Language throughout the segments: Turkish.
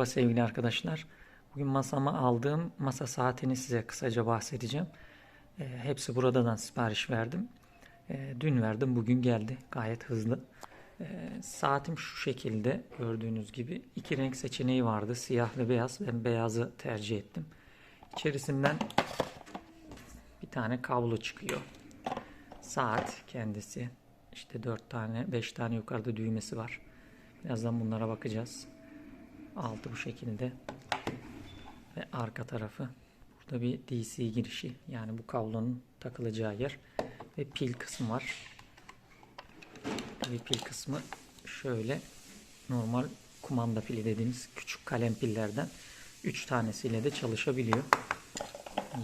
Merhaba sevgili arkadaşlar. Bugün masama aldığım masa saatini size kısaca bahsedeceğim. E, hepsi buradan sipariş verdim. E, dün verdim, bugün geldi. Gayet hızlı. E, saatim şu şekilde gördüğünüz gibi. iki renk seçeneği vardı. Siyah ve beyaz. Ben beyazı tercih ettim. İçerisinden bir tane kablo çıkıyor. Saat kendisi. İşte 4 tane, 5 tane yukarıda düğmesi var. Birazdan bunlara bakacağız. Altı bu şekilde. Ve arka tarafı. Burada bir DC girişi. Yani bu kablonun takılacağı yer. Ve pil kısmı var. Tabii pil kısmı şöyle normal kumanda pili dediğimiz küçük kalem pillerden 3 tanesiyle de çalışabiliyor.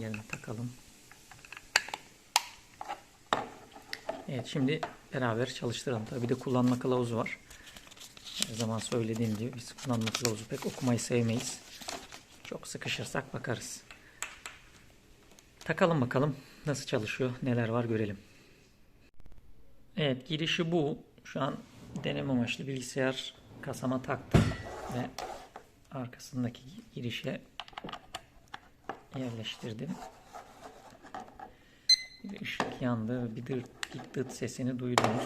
Yerine takalım. Evet şimdi beraber çalıştıralım. Tabii bir de kullanma kılavuzu var. Her zaman söylediğim gibi biz kullanma kılavuzu pek okumayı sevmeyiz. Çok sıkışırsak bakarız. Takalım bakalım nasıl çalışıyor, neler var görelim. Evet girişi bu. Şu an deneme amaçlı bilgisayar kasama taktım ve arkasındaki girişe yerleştirdim. Bir ışık yandı. Bir dırt, dırt sesini duydunuz.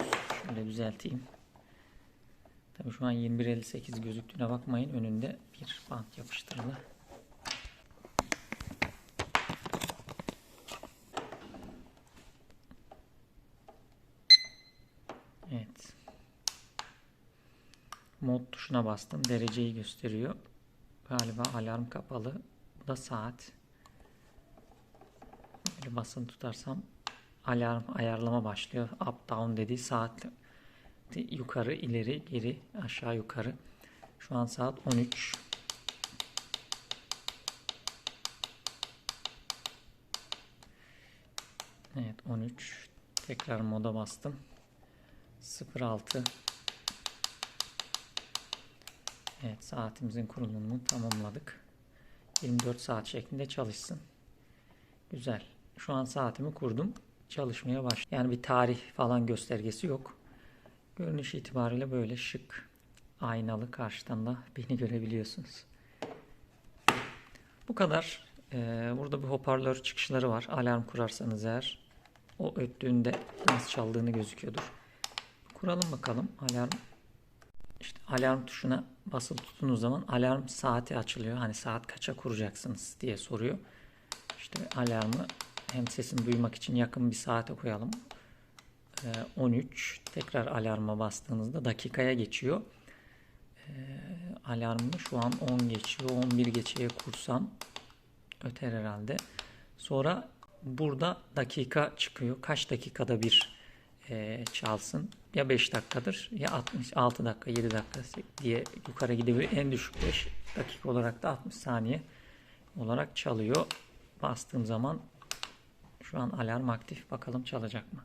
Şöyle düzelteyim. Tabii şu an 21.58 gözüktüğüne bakmayın. Önünde bir bant yapıştırılı. Evet. Mod tuşuna bastım. Dereceyi gösteriyor. Galiba alarm kapalı. Bu da saat. Böyle basın tutarsam alarm ayarlama başlıyor. Up down dediği saat yukarı ileri geri aşağı yukarı. Şu an saat 13. Evet 13. Tekrar moda bastım. 06. Evet saatimizin kurulumunu tamamladık. 24 saat şeklinde çalışsın. Güzel. Şu an saatimi kurdum. Çalışmaya baş. Yani bir tarih falan göstergesi yok. Görünüş itibariyle böyle şık, aynalı karşıdan da beni görebiliyorsunuz. Bu kadar. Ee, burada bir hoparlör çıkışları var. Alarm kurarsanız eğer o öttüğünde nasıl çaldığını gözüküyordur. Kuralım bakalım alarm. İşte alarm tuşuna basılı tuttuğunuz zaman alarm saati açılıyor. Hani saat kaça kuracaksınız diye soruyor. İşte alarmı hem sesini duymak için yakın bir saate koyalım. 13 tekrar alarma bastığınızda dakikaya geçiyor. Alarmı şu an 10 geçiyor. 11 geçeye kursam öter herhalde. Sonra burada dakika çıkıyor. Kaç dakikada bir e, çalsın. Ya 5 dakikadır ya 66 dakika 7 dakika diye yukarı gidebilir. En düşük 5 dakika olarak da 60 saniye olarak çalıyor. Bastığım zaman şu an alarm aktif. Bakalım çalacak mı?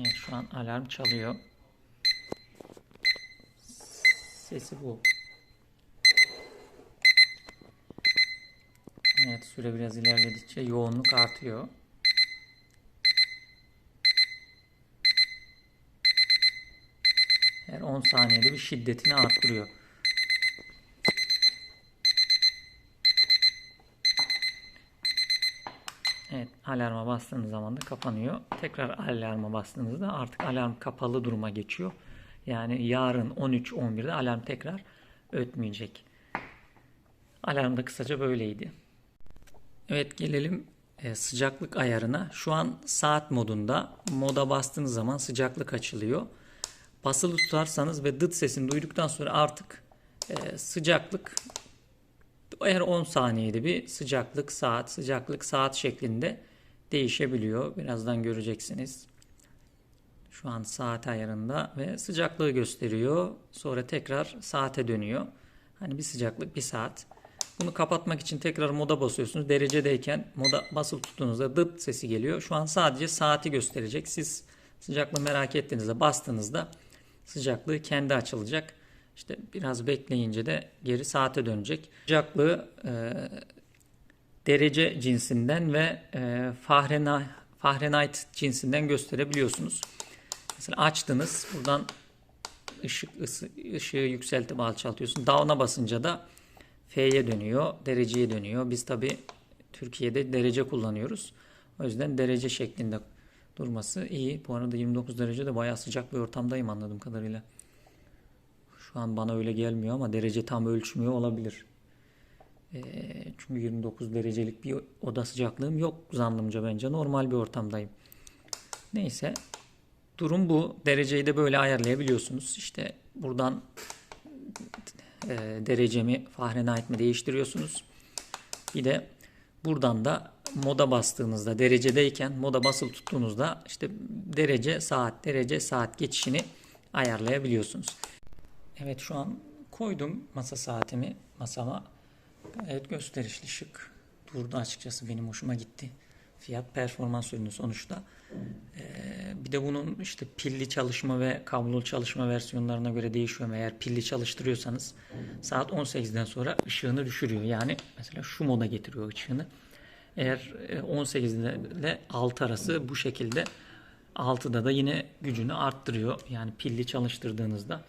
Evet şu an alarm çalıyor. Sesi bu. Evet süre biraz ilerledikçe yoğunluk artıyor. Her 10 saniyede bir şiddetini arttırıyor. Evet alarma bastığınız zaman da kapanıyor. Tekrar alarma bastığınızda artık alarm kapalı duruma geçiyor. Yani yarın 13-11'de alarm tekrar ötmeyecek. Alarm da kısaca böyleydi. Evet gelelim e, sıcaklık ayarına. Şu an saat modunda. Moda bastığınız zaman sıcaklık açılıyor. Basılı tutarsanız ve dıt sesini duyduktan sonra artık e, sıcaklık her 10 saniyede bir sıcaklık saat, sıcaklık saat şeklinde değişebiliyor. Birazdan göreceksiniz. Şu an saat ayarında ve sıcaklığı gösteriyor. Sonra tekrar saate dönüyor. Hani bir sıcaklık bir saat. Bunu kapatmak için tekrar moda basıyorsunuz. Derecedeyken moda basılı tuttuğunuzda dıt sesi geliyor. Şu an sadece saati gösterecek. Siz sıcaklığı merak ettiğinizde bastığınızda sıcaklığı kendi açılacak. İşte biraz bekleyince de geri saate dönecek. Sıcaklığı e, derece cinsinden ve e, Fahrenheit, Fahrenheit cinsinden gösterebiliyorsunuz. Mesela açtınız. Buradan ışık ısı, ışığı yükseltip alçaltıyorsun. Down'a basınca da F'ye dönüyor, dereceye dönüyor. Biz tabi Türkiye'de derece kullanıyoruz. O yüzden derece şeklinde durması iyi. Bu arada 29 derecede bayağı sıcak bir ortamdayım anladığım kadarıyla. Şu an bana öyle gelmiyor ama derece tam ölçmüyor olabilir. Ee, çünkü 29 derecelik bir oda sıcaklığım yok zannımca bence. Normal bir ortamdayım. Neyse. Durum bu. Dereceyi de böyle ayarlayabiliyorsunuz. İşte buradan e, derecemi Fahrenheit mi değiştiriyorsunuz. Bir de buradan da moda bastığınızda derecedeyken moda basılı tuttuğunuzda işte derece saat derece saat geçişini ayarlayabiliyorsunuz. Evet şu an koydum masa saatimi masama. Gayet gösterişli şık durdu açıkçası benim hoşuma gitti. Fiyat performans ürünü sonuçta. Ee, bir de bunun işte pilli çalışma ve kablolu çalışma versiyonlarına göre değişiyor. Eğer pilli çalıştırıyorsanız saat 18'den sonra ışığını düşürüyor. Yani mesela şu moda getiriyor ışığını. Eğer e, 18 ile 6 arası bu şekilde 6'da da yine gücünü arttırıyor. Yani pilli çalıştırdığınızda.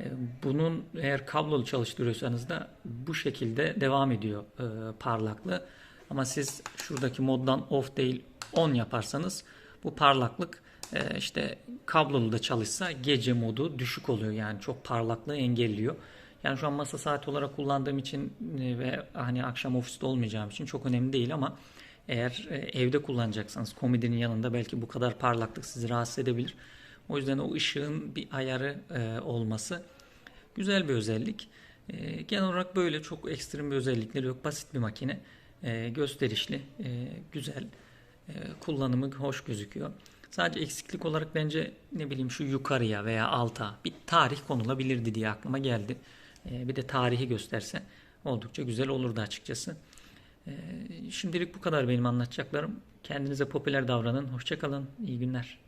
E, Bunun eğer kablolu çalıştırıyorsanız da bu şekilde devam ediyor e, parlaklığı. Ama siz şuradaki moddan off değil on yaparsanız bu parlaklık e, işte kablolu da çalışsa gece modu düşük oluyor. Yani çok parlaklığı engelliyor. Yani şu an masa saati olarak kullandığım için ve hani akşam ofiste olmayacağım için çok önemli değil ama eğer evde kullanacaksanız komodinin yanında belki bu kadar parlaklık sizi rahatsız edebilir. O yüzden o ışığın bir ayarı e, olması güzel bir özellik. E, genel olarak böyle çok ekstrem bir özellikleri yok. Basit bir makine. E, gösterişli, e, güzel. E, kullanımı hoş gözüküyor. Sadece eksiklik olarak bence ne bileyim şu yukarıya veya alta bir tarih konulabilirdi diye aklıma geldi. E, bir de tarihi gösterse oldukça güzel olurdu açıkçası. E, şimdilik bu kadar benim anlatacaklarım. Kendinize popüler davranın. Hoşçakalın. İyi günler.